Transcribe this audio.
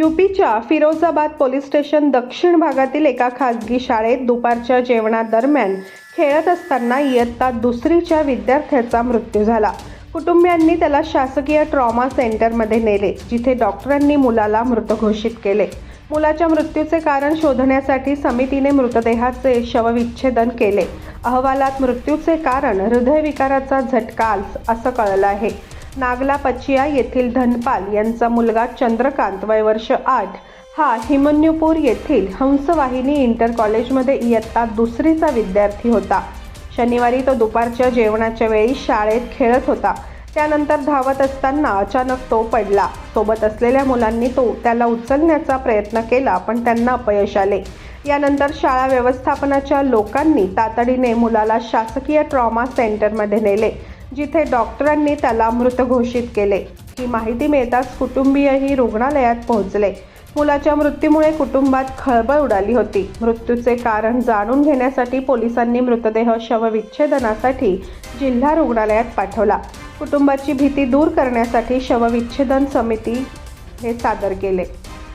युपीच्या Firozabad police station दक्षिण भागातील एका खासगी शाळेत दुपारच्या जेवणादरम्यान खेळत असताना इयत्ता दुसरीच्या विद्यार्थ्याचा मृत्यू झाला. कुटुंबियांनी त्याला शासकीय ट्रॉमा सेंटरमध्ये नेले जिथे डॉक्टरांनी मुलाला मृत घोषित केले. मुलाच्या मृत्यूचे कारण शोधण्यासाठी समितीने मृतदेहाचे शवविच्छेदन केले. अहवालात मृत्यूचे कारण हृदयविकाराचा झटका असं कळलं आहे. नागला पचिया येथील धनपाल यांचा मुलगा चंद्रकांत वय वर्ष आठ. हा हिमन्यूपूर येथील हंसवाहिनी इंटर कॉलेजमध्ये इयत्ता दुसरीचा विद्यार्थी होता. शनिवारी तो दुपारच्या जेवणाच्या वेळी शाळेत खेळत होता. त्यानंतर धावत असताना अचानक तो पडला. सोबत असलेल्या मुलांनी तो त्याला उचलण्याचा प्रयत्न केला पण त्यांना अपयश आले. यानंतर शाळा व्यवस्थापनाच्या लोकांनी तातडीने मुलाला शासकीय ट्रॉमा सेंटरमध्ये नेले. जिथे डॉक्टरांनी त्याला मृत घोषित केले. ही माहिती मिळताच कुटुंबीयही रुग्णालयात पोहोचले. मुलाच्या मृत्यूमुळे कुटुंबात खळबळ उडाली होती. मृत्यूचे कारण जाणून घेण्यासाठी पोलिसांनी मृतदेह शवविच्छेदनासाठी जिल्हा रुग्णालयात पाठवला. कुटुंबाची भीती दूर करण्यासाठी शवविच्छेदन समिती हे सादर केले.